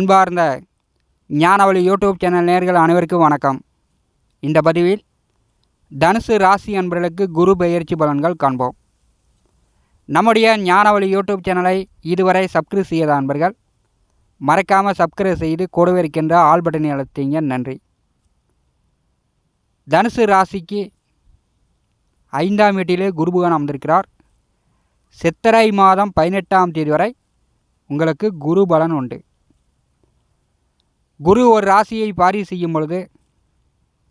அன்பார்ந்த ஞானவழி YouTube channel நேர்கள் அனைவருக்கும் வணக்கம். இந்த பதிவில் தனுசு ராசி அன்பர்களுக்கு குரு பயிற்சி பலன்கள் காண்போம். நம்முடைய ஞானவழி யூடியூப் சேனலை இதுவரை சப்ஸ்கிரைப் செய்யாத அன்பர்கள் மறக்காமல் சப்ஸ்கிரைப் செய்து கூடவே இருக்கின்ற ஆல் பட்டனை அழுத்திங்க நன்றி. தனுசு ராசிக்கு ஐந்தாம் வீட்டிலே குருபுகன் அமர்ந்திருக்கிறார். சித்திரை மாதம் பதினெட்டாம் தேதி வரை உங்களுக்கு குரு பலன் உண்டு. குரு ஒரு ராசியை பாரி செய்யும் பொழுது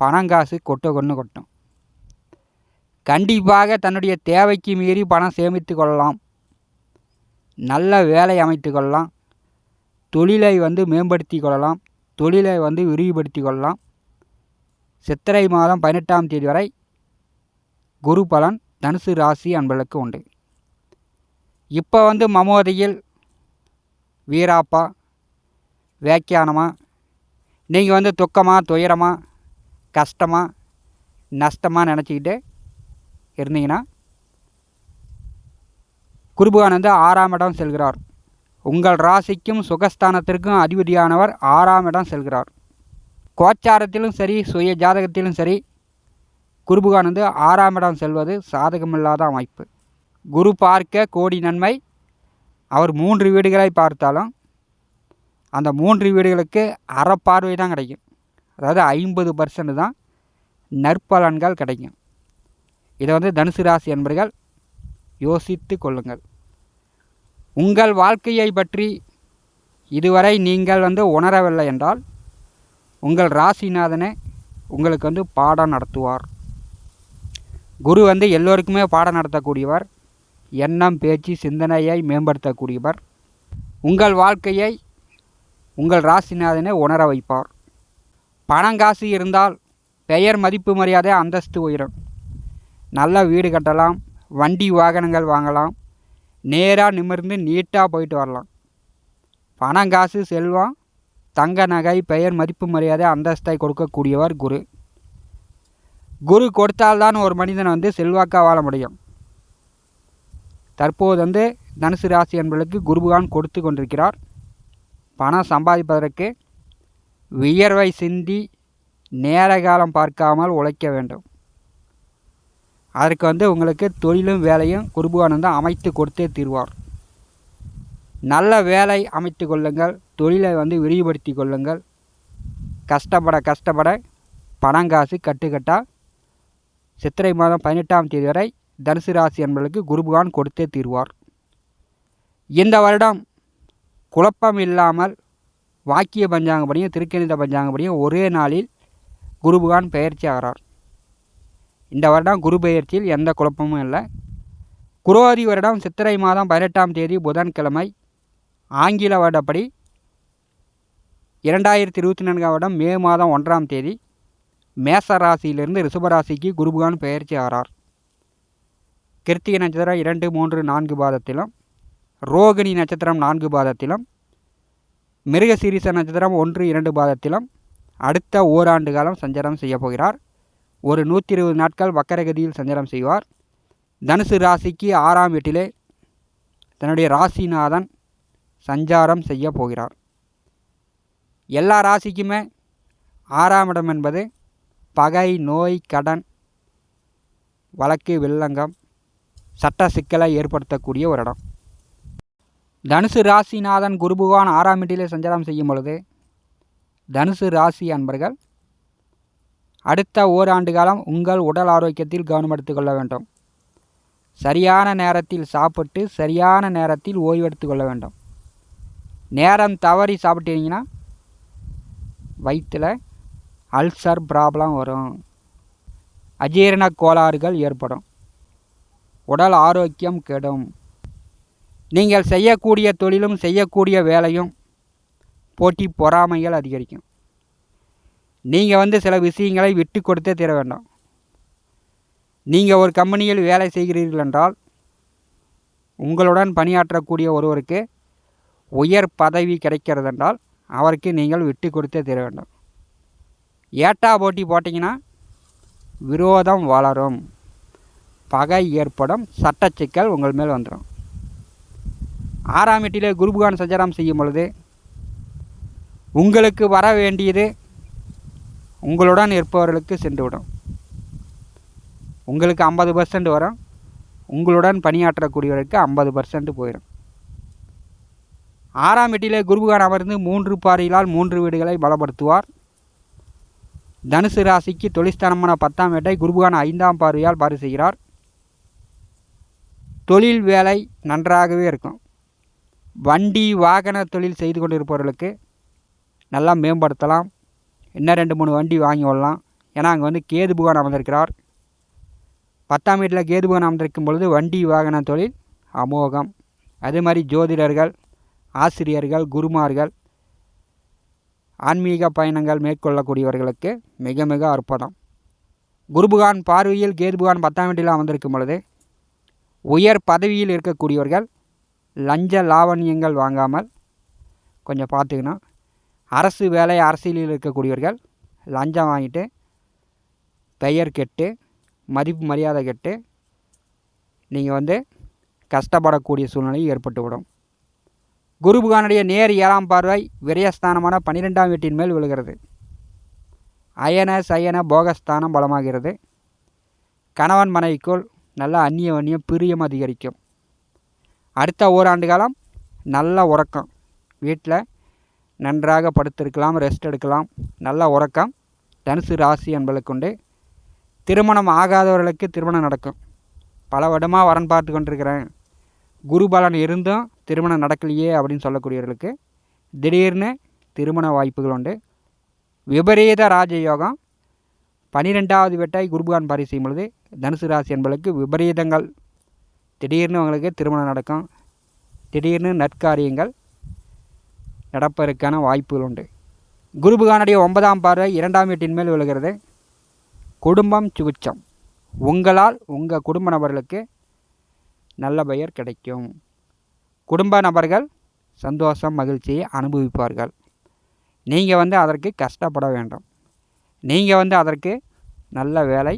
பணங்காசு கொட்ட கொண்டு கொட்டும். கண்டிப்பாக தன்னுடைய தேவைக்கு மீறி பணம் சேமித்து கொள்ளலாம். நல்ல வேலை அமைத்து கொள்ளலாம். தொழிலை வந்து மேம்படுத்தி கொள்ளலாம். தொழிலை வந்து விரிவுபடுத்தி கொள்ளலாம். சித்திரை மாதம் பதினெட்டாம் தேதி வரை குரு பலன் தனுசு ராசி அன்பர்களுக்கு உண்டு. இப்போ வந்து மமோதையில் வீராப்பா வியாக்கியானமாக நீங்கள் வந்து துக்கமாக துயரமாக கஷ்டமாக நஷ்டமாக நினச்சிக்கிட்டு இருந்தீங்கன்னா குருபகான் வந்து ஆறாம் இடம் செல்கிறார். உங்கள் ராசிக்கும் சுகஸ்தானத்திற்கும் அதிபதியானவர் ஆறாம் இடம் செல்கிறார். கோச்சாரத்திலும் சரி சுய ஜாதகத்திலும் சரி குருபகான் வந்து ஆறாம் இடம் செல்வது சாதகமில்லாத அமைப்பு. குரு பார்க்க கோடி நன்மை. அவர் மூன்று வீடுகளை பார்த்தாலும் அந்த மூன்று வீடுகளுக்கு அறப்பார்வை தான் கிடைக்கும். அதாவது ஐம்பது பர்சன்ட் தான் நற்பலன்கள் கிடைக்கும். இதை வந்து தனுசு ராசி என்பர்கள் யோசித்து கொள்ளுங்கள். உங்கள் வாழ்க்கையை பற்றி இதுவரை நீங்கள் வந்து உணரவில்லை என்றால் உங்கள் ராசிநாதனே உங்களுக்கு வந்து பாடம் நடத்துவார். குரு வந்து எல்லோருக்குமே பாடம் நடத்தக்கூடியவர். எண்ணம் பேச்சு சிந்தனையை மேம்படுத்தக்கூடியவர். உங்கள் வாழ்க்கையை உங்கள் ராசிநாதனை உணர வைப்பார். பணங்காசு இருந்தால் பெயர் மதிப்பு மரியாதை அந்தஸ்து உயரும். நல்ல வீடு கட்டலாம் வண்டி வாகனங்கள் வாங்கலாம் நேராக நிமிர்ந்து நீட்டாக போயிட்டு வரலாம். பணங்காசு செல்வம் தங்க நகை பெயர் மதிப்பு மரியாதை அந்தஸ்தை கொடுக்கக்கூடியவர் குரு. குரு கொடுத்தால்தான் ஒரு மனிதன் வந்து செல்வாக்காக வாழ முடியும். தற்போது வந்து தனுசு ராசி என்பதற்கு குருபகான் கொடுத்து கொண்டிருக்கிறார். பணம் சம்பாதிப்பதற்கு வியர்வை சிந்தி நேர காலம் பார்க்காமல் உழைக்க வேண்டும். அதற்கு வந்து உங்களுக்கு தொழிலும் வேலையும் குருபுவானந்தம் அமைத்து கொடுத்தே தீர்வார். நல்ல வேலை அமைத்து கொள்ளுங்கள் தொழிலை வந்து விரிவுபடுத்தி கொள்ளுங்கள். கஷ்டப்பட கஷ்டப்பட பணங்காசு கட்டுக்கட்டாக சித்திரை மாதம் பதினெட்டாம் தேதி வரை தனுசு ராசி என்பதற்கு குருபகான் கொடுத்தே தீர்வார். இந்த வருடம் குழப்பம் இல்லாமல் வாக்கிய பஞ்சாங்கப்படியும் திருக்கணித பஞ்சாங்கப்படியும் ஒரே நாளில் குருபகான் பெயர்ச்சி ஆகிறார். இந்த வருடம் குரு பயிற்சியில் எந்த குழப்பமும் இல்லை. குரோதி வருடம் சித்திரை மாதம் பதினெட்டாம் தேதி புதன்கிழமை ஆங்கில வருடப்படி இரண்டாயிரத்தி இருபத்தி நான்காம் வருடம் மே மாதம் ஒன்றாம் தேதி மேச ராசியிலிருந்து ரிஷபராசிக்கு குருபகான் பெயர்ச்சி ஆகிறார். கிருத்திகை நட்சத்திரம் இரண்டு மூன்று நான்கு பாதத்திலும் ரோகிணி நட்சத்திரம் நான்கு பாதத்திலும் மிருகசீரிச நட்சத்திரம் ஒன்று இரண்டு பாதத்திலும் அடுத்த ஓராண்டு காலம் சஞ்சாரம் செய்ய போகிறார். ஒரு நூற்றி இருபது நாட்கள் வக்கரகதியில் சஞ்சாரம் செய்வார். தனுசு ராசிக்கு ஆறாம் வீட்டிலே தன்னுடைய ராசிநாதன் சஞ்சாரம் செய்ய போகிறார். எல்லா ராசிக்குமே ஆறாம் இடம் என்பது பகை நோய் கடன் வழக்கு வில்லங்கம் சட்ட சிக்கலை ஏற்படுத்தக்கூடிய ஒரு இடம். தனுசு ராசிநாதன் குருபுகான் ஆறாம் வீட்டிலே சஞ்சாரம் செய்யும் பொழுது தனுசு ராசி அன்பர்கள் அடுத்த ஓராண்டு காலம் உங்கள் உடல் ஆரோக்கியத்தில் கவனம் எடுத்துக்கொள்ள வேண்டும். சரியான நேரத்தில் சாப்பிட்டு சரியான நேரத்தில் ஓய்வெடுத்து கொள்ள வேண்டும். நேரம் தவறி சாப்பிட்டீங்கன்னா வயிற்றில் அல்சர் ப்ராப்ளம் வரும். அஜீரண கோளாறுகள் ஏற்படும். உடல் ஆரோக்கியம் கெடும். நீங்கள் செய்யக்கூடிய தொழிலும் செய்யக்கூடிய வேலையும் போட்டி பொறாமைகள் அதிகரிக்கும். நீங்கள் வந்து சில விஷயங்களை விட்டு கொடுத்தே தர வேண்டும். நீங்கள் ஒரு கம்பெனியில் வேலை செய்கிறீர்கள் என்றால் உங்களுடன் பணியாற்றக்கூடிய ஒருவருக்கு உயர் பதவி கிடைக்கிறது என்றால் அவருக்கு நீங்கள் விட்டு கொடுத்தே தர வேண்டும். ஏட்டா போட்டி போட்டிங்கன்னா விரோதம் வளரும். பகை ஏற்படும். சட்ட சிக்கல் உங்கள் மேல் வந்துடும் ஆறாம் எட்டிலே குருபுகான் சஞ்சாரம் செய்யும் பொழுது உங்களுக்கு வர வேண்டியது உங்களுடன் இருப்பவர்களுக்கு சென்றுவிடும். உங்களுக்கு ஐம்பது பர்சன்ட் வரும் உங்களுடன் பணியாற்றக்கூடியவருக்கு ஐம்பது பர்சன்ட் போயிடும் ஆறாம் எட்டிலே குருபுகான் அமர்ந்து மூன்று பாறையிலால் மூன்று வீடுகளை பலப்படுத்துவார். தனுசு ராசிக்கு தொழிற்ஸ்தானமான பத்தாம் வேட்டை குருபுகான் ஐந்தாம் பார்வையால் பாரு செய்கிறார் தொழில் வேலை நன்றாகவே இருக்கும். வண்டி வாகன தொழில் செய்து கொண்டிருப்பவர்களுக்கு நல்லா மேம்படுத்தலாம். இன்னும் ரெண்டு மூணு வண்டி வாங்கி விடலாம் ஏன்னா அங்கே வந்து கேது புகான் அமர்ந்திருக்கிறார். பத்தாம் வீட்டில் கேது புகான் அமர்ந்திருக்கும் பொழுது வண்டி வாகன தொழில் அமோகம். அதே மாதிரி ஜோதிடர்கள் ஆசிரியர்கள் குருமார்கள் ஆன்மீக பயணங்கள் மேற்கொள்ளக்கூடியவர்களுக்கு மிக மிக அற்புதம். குருபுகான் பார்வையில் கேதுபுகான் பத்தாம் வீட்டில் அமர்ந்திருக்கும் பொழுது உயர் பதவியில் இருக்கக்கூடியவர்கள் லஞ்ச லாவணியங்கள் வாங்காமல் கொஞ்சம் பார்த்துக்கணும். அரசு வேலை அரசியலில் இருக்கக்கூடியவர்கள் லஞ்சம் வாங்கிட்டு பெயர் கெட்டு மதிப்பு மரியாதை கெட்டு நீங்கள் வந்து கஷ்டப்படக்கூடிய சூழ்நிலை ஏற்பட்டுவிடும். குருபுகானுடைய நேர் ஏழாம் பார்வை விரயஸ்தானமான பன்னிரெண்டாம் வீட்டின் மேல் விழுகிறது. அயன சயன போகஸ்தானம் பலமாகிறது. கணவன் மனைவிக்குள் நல்ல அந்நிய வன்னியம் பிரியம் அதிகரிக்கும். அடுத்த ஓராண்டு காலம் நல்ல உறக்கம். வீட்டில் நன்றாக படுத்திருக்கலாம் ரெஸ்ட் எடுக்கலாம். நல்ல உறக்கம் தனுசு ராசி என்பதற்கு உண்டு திருமணம் ஆகாதவர்களுக்கு திருமணம் நடக்கும். பல வருடமாக வரன் பார்த்து கொண்டிருக்கிறேன். குரு பலன் இருந்தும் திருமணம் நடக்கலையே அப்படின்னு சொல்லக்கூடியவர்களுக்கு திடீர்னு திருமண வாய்ப்புகள் உண்டு. விபரீத ராஜயோகம் பனிரெண்டாவது வெட்டாய் குருபான் பாரிசெய்யும் பொழுது தனுசு ராசி என்பதற்கு விபரீதங்கள். திடீர்னு அவங்களுக்கு திருமணம் நடக்கும். திடீர்னு நற்காரியங்கள் நடப்பதற்கான வாய்ப்புகள் உண்டு. குருபுகானுடைய ஒன்பதாம் பார்வை இரண்டாம் வீட்டின் மேல் விழுகிறது. குடும்பம் சுகிச்சம் உங்களால் உங்கள் குடும்ப நபர்களுக்கு நல்ல பெயர் கிடைக்கும். குடும்ப நபர்கள் சந்தோஷம் மகிழ்ச்சியை அனுபவிப்பார்கள். நீங்கள் வந்து அதற்கு கஷ்டப்பட வேண்டும். நீங்கள் வந்து அதற்கு நல்ல வேலை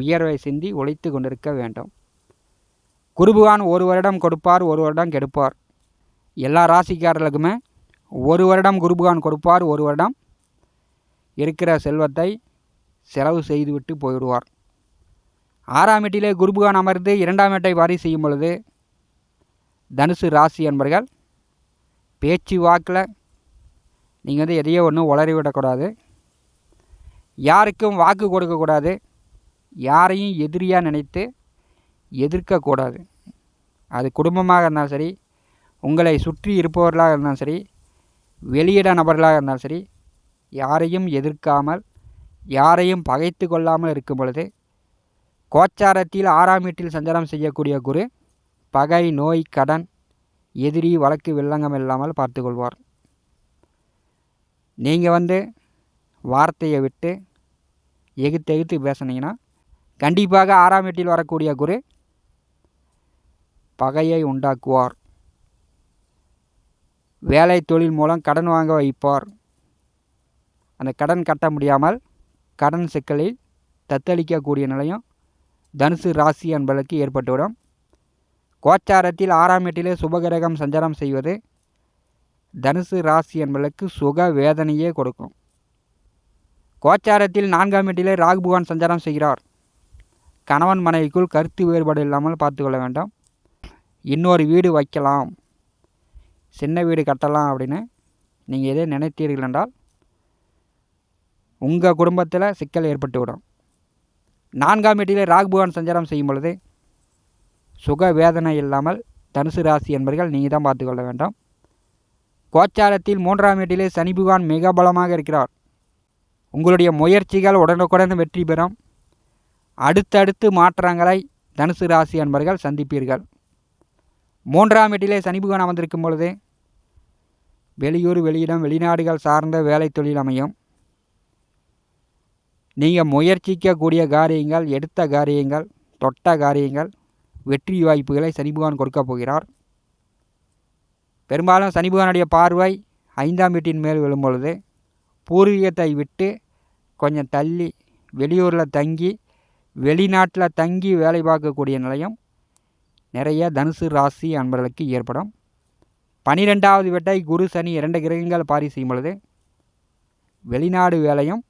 உயர்வை சிந்தி உழைத்து கொண்டிருக்க வேண்டும். குருபகான் ஒரு வருடம் கொடுப்பார் ஒரு வருடம் கெடுப்பார். எல்லா ராசிக்காரர்களுக்குமே ஒரு வருடம் குருபகான் கொடுப்பார் ஒரு வருடம் இருக்கிற செல்வத்தை செலவு செய்துவிட்டு போயிடுவார். ஆறாம் வீட்டிலே குருபகான் அமர்ந்து இரண்டாம் வீட்டை வாரி செய்யும் பொழுது தனுசு ராசி என்பர்கள் பேச்சு வாக்கில் நீங்கள் வந்து எதையோ ஒன்றும் உளறிவிடக்கூடாது யாருக்கும் வாக்கு கொடுக்கக்கூடாது. யாரையும் எதிரியாக நினைத்து எதிர்க்கக்கூடாது. அது குடும்பமாக இருந்தாலும் சரி உங்களை சுற்றி இருப்பவர்களாக இருந்தாலும் சரி வெளியிட நபர்களாக இருந்தாலும் சரி யாரையும் எதிர்க்காமல் யாரையும் பகைத்து கொள்ளாமல் இருக்கும் பொழுது கோச்சாரத்தில் ஆறாம் வீட்டில் சஞ்சாரம் செய்யக்கூடிய குரு பகை நோய் கடன் எதிரி வழக்கு வில்லங்கம் இல்லாமல் பார்த்து கொள்வார் நீங்கள் வந்து வார்த்தையை விட்டு எகுத்து எகுத்து பேசுனீங்கன்னா கண்டிப்பாக ஆறாம் வீட்டில் வரக்கூடிய குரு பகையை உண்டாக்குவார். வேலை தொழில் மூலம் கடன் வாங்க வைப்பார். அந்த கடன் கட்ட முடியாமல் கடன் சிக்கலில் தத்தளிக்கக்கூடிய நிலையும் தனுசு ராசி என்பதற்கு ஏற்பட்டுவிடும். கோச்சாரத்தில் ஆறாம் எட்டிலே சுபகிரகம் சஞ்சாரம் செய்வது தனுசு ராசி என்பதற்கு சுக வேதனையே கொடுக்கும். கோச்சாரத்தில் நான்காம் எட்டிலே ராகுபகவான் சஞ்சாரம் செய்கிறார். கணவன் மனைவிக்குள் கருத்து வேறுபாடு இல்லாமல் பார்த்துக்கொள்ள வேண்டும். இன்னொரு வீடு வைக்கலாம். சின்ன வீடு கட்டலாம் அப்படின்னு நீங்கள் எதே நினைத்தீர்கள் என்றால் உங்கள் குடும்பத்தில் சிக்கல் ஏற்பட்டுவிடும். நான்காம் வீட்டிலே ராகுபவான் சஞ்சாரம் செய்யும் பொழுது சுக வேதனை இல்லாமல் தனுசு ராசி என்பர்கள் நீங்கள் தான் பார்த்துக்கொள்ள வேண்டும். கோச்சாரத்தில் மூன்றாம் வீட்டிலே சனி பகவான் மிக பலமாக இருக்கிறார். உங்களுடைய முயற்சிகள் உடனுக்குடன் வெற்றி பெறும். அடுத்தடுத்து மாற்றங்களை தனுசு ராசி என்பர்கள் சந்திப்பீர்கள். மூன்றாம் வீட்டிலே சனி பகவான் அமர்ந்திருக்கும் பொழுது வெளியூர் வெளியிடம் வெளிநாடுகள் சார்ந்த வேலை தொழில் அமையும். நீங்கள் முயற்சிக்கக்கூடிய காரியங்கள் எடுத்த காரியங்கள் தொட்ட காரியங்கள் வெற்றி வாய்ப்புகளை சனிபுகான் கொடுக்க கொடுக்கப் போகிறார். பெரும்பாலும் சனிபகவானுடைய பார்வை ஐந்தாம் வீட்டின் மேல் விழும் பொழுது பூர்வீகத்தை விட்டு கொஞ்சம் தள்ளி வெளியூரில் தங்கி வெளிநாட்டில் தங்கி வேலை பார்க்கக்கூடிய நிலையம் நிறைய தனுசு ராசி அன்பர்களுக்கு ஏற்படும். பனிரெண்டாவது வெட்டை குரு சனி இரண்டு கிரகங்கள் பாரி செய்யும் பொழுது வெளிநாடு வேலையும்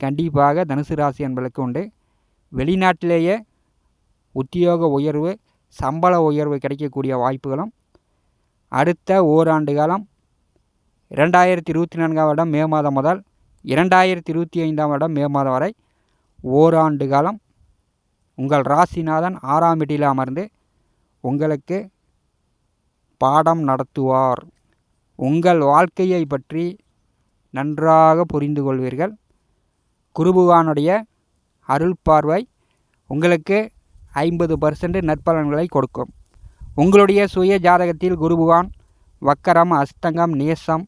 கண்டிப்பாக தனுசு ராசி அன்பர்களுக்கு உண்டு. வெளிநாட்டிலேயே உத்தியோக உயர்வு சம்பள உயர்வு கிடைக்கக்கூடிய வாய்ப்புகளும். அடுத்த ஓராண்டு காலம் இரண்டாயிரத்தி இருபத்தி நான்காம் வருடம் மே மாதம் முதல் இரண்டாயிரத்தி இருபத்தி ஐந்தாம் வருடம் மே மாதம் வரை ஓராண்டு காலம் உங்கள் ராசிநாதன் ஆறாம் வீட்டில் அமர்ந்து உங்களுக்கு பாடம் நடத்துவார். உங்கள் வாழ்க்கையை பற்றி நன்றாக புரிந்து கொள்வீர்கள். குருபுகானுடைய அருள் பார்வை உங்களுக்கு ஐம்பது பர்சன்ட் நற்பலன்களை கொடுக்கும். உங்களுடைய சுய ஜாதகத்தில் குருபுகான் வக்கரம் அஸ்தங்கம் நேசம்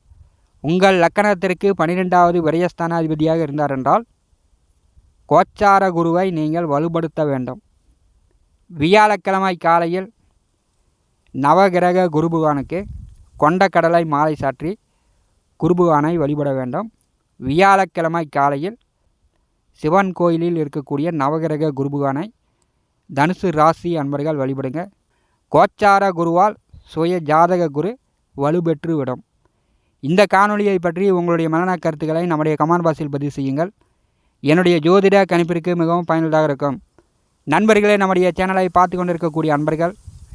உங்கள் லக்கணத்திற்கு பன்னிரெண்டாவது விரயஸ்தானாதிபதியாக இருந்தார் என்றால் கோச்சார குருவை நீங்கள் வலுப்படுத்த வேண்டும். வியாழக்கிழமை காலையில் நவகிரக குருபுகானுக்கு கொண்ட கடலை மாலை சாற்றி குருபுகானை வழிபட வேண்டும். வியாழக்கிழமை காலையில் சிவன் கோயிலில் இருக்கக்கூடிய நவகிரக குருபுகானை தனுசு ராசி அன்பர்கள் வழிபடுங்க. கோச்சார குருவால் சுய ஜாதக குரு வலுப்பெற்று விடும். இந்த காணொலியை பற்றி உங்களுடைய மனநல கருத்துக்களை நம்முடைய கமெண்ட் பாக்ஸில் பதிவு செய்யுங்கள். என்னுடைய ஜோதிட கணிப்பிற்கு மிகவும் பயனுள்ளதாக இருக்கும். நண்பர்களே நம்முடைய சேனலை பார்த்து கொண்டிருக்கக்கூடிய அன்பர்கள்